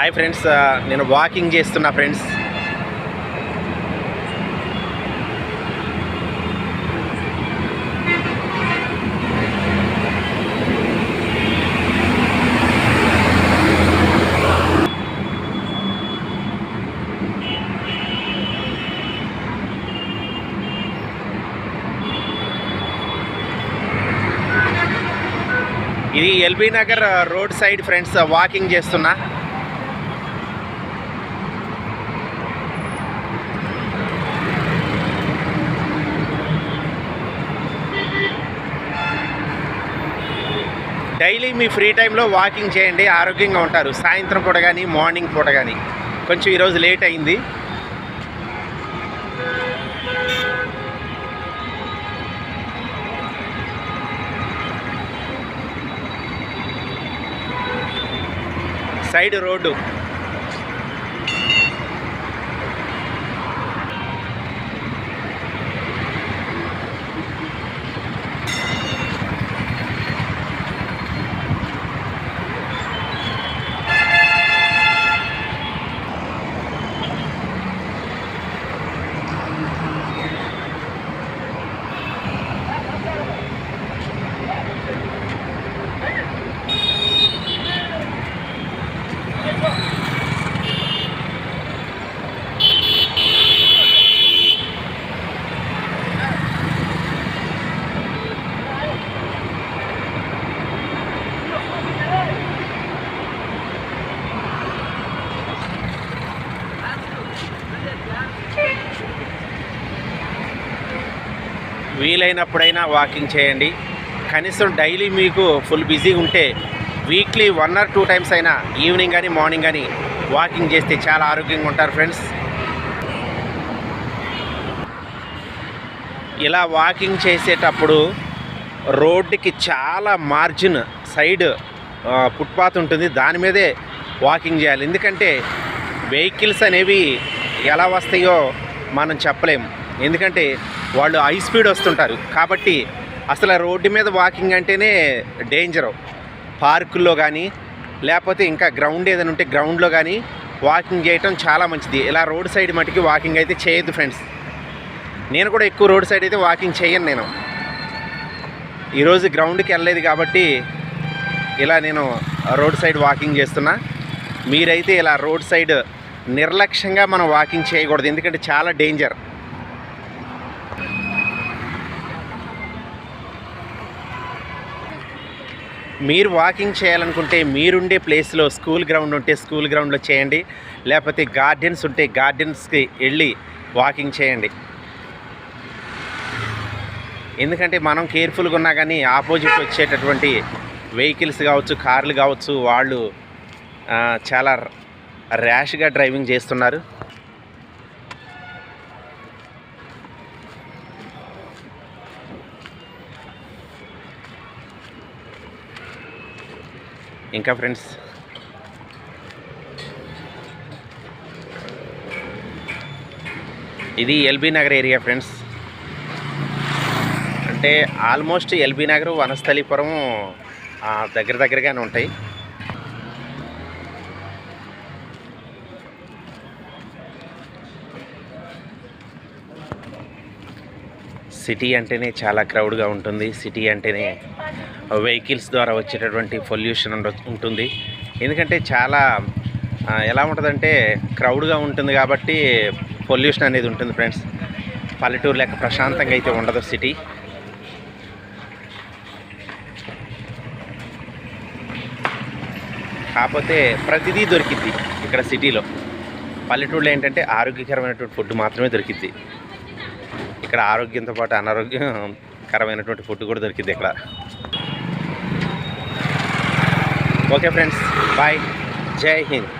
Hi friends నేను walking చేస్తున్నా friends. ఇది LB Nagar road side friends walking చేస్తున్నా. డైలీ మీ ఫ్రీ టైంలో వాకింగ్ చేయండి ఆరోగ్యంగా ఉంటారు. సాయంత్రం పూట కానీ మార్నింగ్ పూట కానీ కొంచెం ఈరోజు లేట్ అయింది. Side road. వీలైనప్పుడైనా వాకింగ్ చేయండి. కనీసం డైలీ మీకు ఫుల్ బిజీ ఉంటే weekly one or two times అయినా ఈవినింగ్ కానీ మార్నింగ్ కానీ వాకింగ్ చేస్తే చాలా ఆరోగ్యంగా ఉంటారు ఫ్రెండ్స్ ఇలా వాకింగ్ చేసేటప్పుడు రోడ్డుకి చాలా మార్జిన్ సైడ్ ఫుట్పాత్ ఉంటుంది. దాని మీదే వాకింగ్ చేయాలి. ఎందుకంటే వెహికల్స్ అనేవి ఎలా వస్తాయో మనం చెప్పలేము ఎందుకంటే వాళ్ళు హై స్పీడ్ వస్తుంటారు. కాబట్టి అసలు ఆ రోడ్డు మీద వాకింగ్ అంటేనే డేంజరు పార్కుల్లో కానీ లేకపోతే ఇంకా గ్రౌండ్ ఏదైనా ఉంటే గ్రౌండ్లో కానీ వాకింగ్ చేయటం చాలా మంచిది. ఇలా రోడ్ సైడ్ మటుకి వాకింగ్ అయితే చేయొద్దు ఫ్రెండ్స్ నేను కూడా ఎక్కువ రోడ్ సైడ్ అయితే వాకింగ్ చేయను నేను. ఈరోజు గ్రౌండ్కి వెళ్ళలేదు కాబట్టి ఇలా నేను రోడ్ సైడ్ వాకింగ్ చేస్తున్నా. మీరైతే ఇలా రోడ్ సైడ్ నిర్లక్ష్యంగా మనం వాకింగ్ చేయకూడదు. ఎందుకంటే చాలా డేంజర్ మీరు వాకింగ్ చేయాలనుకుంటే మీరుండే ప్లేస్లో స్కూల్ గ్రౌండ్ ఉంటే స్కూల్ గ్రౌండ్లో చేయండి. లేకపోతే గార్డెన్స్ ఉంటే గార్డెన్స్కి వెళ్ళి వాకింగ్ చేయండి. ఎందుకంటే మనం కేర్ఫుల్గా ఉన్నా కానీ ఆపోజిట్ వచ్చేటటువంటి వెహికల్స్ కావచ్చు కార్లు కావచ్చు వాళ్ళు చాలా ర్యాష్గా డ్రైవింగ్ చేస్తున్నారు. ఇంకా ఫ్రెండ్స్. ఇది ఎల్బీ నగర్ ఏరియా ఫ్రెండ్స్. అంటే ఆల్మోస్ట్ ఎల్బీ నగర్ వనస్థలీపురం దగ్గర దగ్గరగానే ఉంటాయి. సిటీ అంటేనే చాలా క్రౌడ్గా ఉంటుంది. సిటీ అంటేనే వెహికల్స్ ద్వారా వచ్చేటటువంటి పొల్యూషన్ ఉంటుంది. ఎందుకంటే చాలా ఎలా ఉంటుందంటే క్రౌడ్గా ఉంటుంది కాబట్టి పొల్యూషన్ అనేది ఉంటుంది ఫ్రెండ్స్. పల్లెటూరు లెక్క ప్రశాంతంగా అయితే ఉండదు సిటీ. కాకపోతే ప్రతిదీ దొరికిద్ది ఇక్కడ సిటీలో. పల్లెటూరులో ఏంటంటే ఆరోగ్యకరమైనటువంటి ఫుడ్ మాత్రమే దొరికిద్ది. ఇక్కడ ఆరోగ్యంతో పాటు అనారోగ్యకరమైనటువంటి ఫుడ్ కూడా దొరికింది ఇక్కడ. Okay friends bye. Jai Hind.